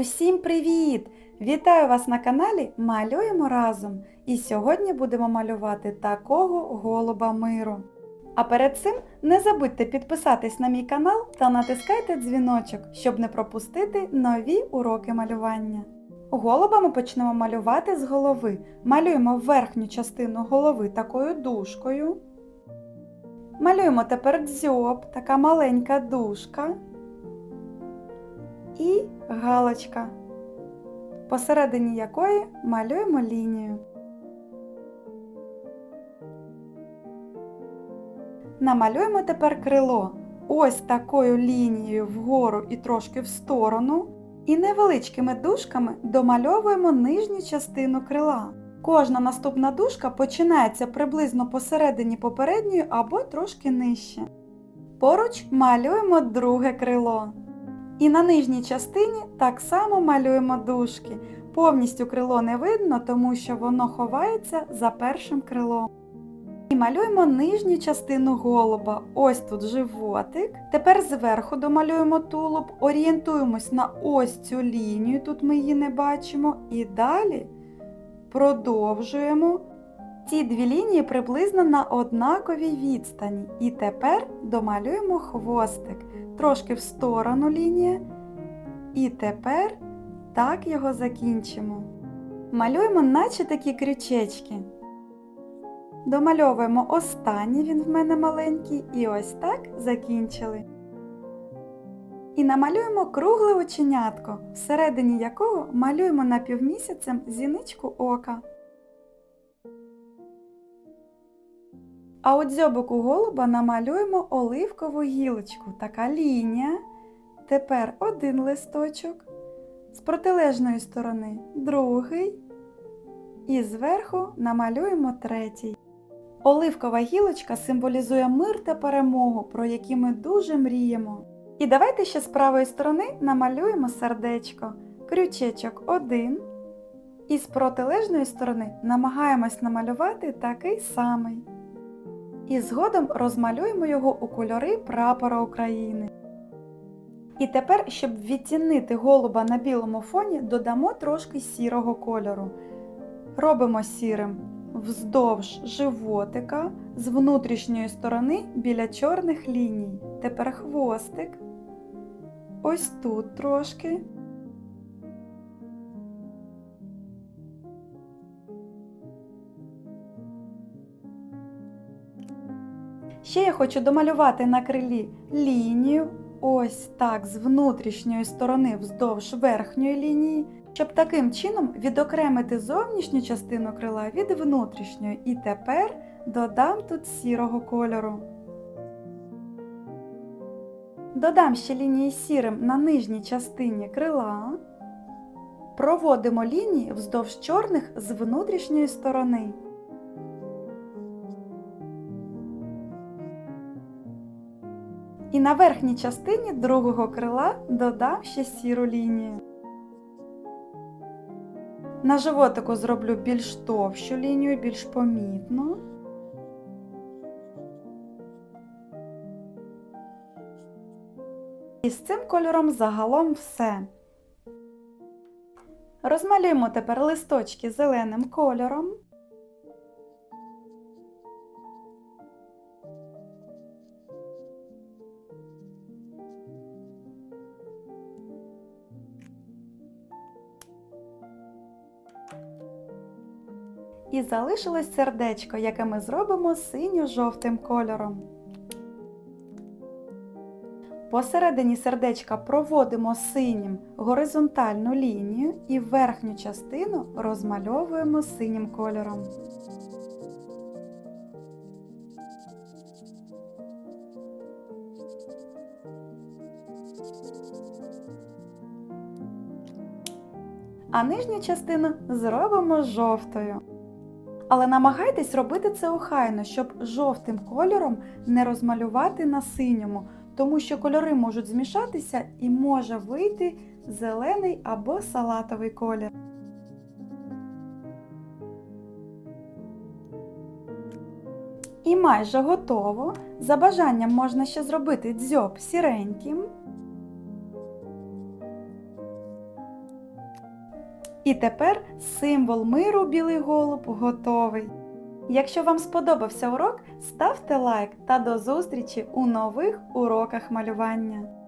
Усім привіт! Вітаю вас на каналі Малюємо разом. І сьогодні будемо малювати такого голуба миру. А перед цим не забудьте підписатись на мій канал та натискайте дзвіночок, щоб не пропустити нові уроки малювання. Голуба ми почнемо малювати з голови. Малюємо верхню частину голови такою дужкою. Малюємо тепер дзьоб, така маленька дужка. І галочка, посередині якої малюємо лінію. Намалюємо тепер крило ось такою лінією вгору і трошки в сторону. І невеличкими дужками домальовуємо нижню частину крила. Кожна наступна дужка починається приблизно посередині попередньої або трошки нижче. Поруч малюємо друге крило. І на нижній частині так само малюємо дужки. Повністю крило не видно, тому що воно ховається за першим крилом. І малюємо нижню частину голуба. Ось тут животик. Тепер зверху домалюємо тулуб, орієнтуємось на ось цю лінію, тут ми її не бачимо. І далі продовжуємо. Ці дві лінії приблизно на однаковій відстані. І тепер домалюємо хвостик. Трошки в сторону лінія. І тепер так його закінчимо. Малюємо наче такі крючечки. Домальовуємо останній, він в мене маленький, і ось так закінчили. І намалюємо кругле оченятко, всередині якого малюємо напівмісяцем зіничку ока. А у дзьобику голуба намалюємо оливкову гілочку, така лінія. Тепер один листочок, з протилежної сторони другий. І зверху намалюємо третій. Оливкова гілочка символізує мир та перемогу, про які ми дуже мріємо. І давайте ще з правої сторони намалюємо сердечко, крючечок один. І з протилежної сторони намагаємось намалювати такий самий. І згодом розмалюємо його у кольори прапора України. І тепер, щоб відтінити голуба на білому фоні, додамо трошки сірого кольору. Робимо сірим вздовж животика з внутрішньої сторони біля чорних ліній. Тепер хвостик. Ось тут трошки. Ще я хочу домалювати на крилі лінію, ось так з внутрішньої сторони вздовж верхньої лінії, щоб таким чином відокремити зовнішню частину крила від внутрішньої. І тепер додам тут сірого кольору. Додам ще лінії сірим на нижній частині крила. Проводимо лінії вздовж чорних з внутрішньої сторони. І на верхній частині другого крила додам ще сіру лінію. На животику зроблю більш товщу лінію, більш помітну. І з цим кольором загалом все. Розмалюємо тепер листочки зеленим кольором. І залишилось сердечко, яке ми зробимо синьо-жовтим кольором. Посередині сердечка проводимо синім горизонтальну лінію і верхню частину розмальовуємо синім кольором. А нижню частину зробимо жовтою. Але намагайтесь робити це охайно, щоб жовтим кольором не розмалювати на синьому, тому що кольори можуть змішатися і може вийти зелений або салатовий колір. І майже готово. За бажанням можна ще зробити дзьоб сіреньким. І тепер символ миру білий голуб готовий. Якщо вам сподобався урок, ставте лайк та до зустрічі у нових уроках малювання.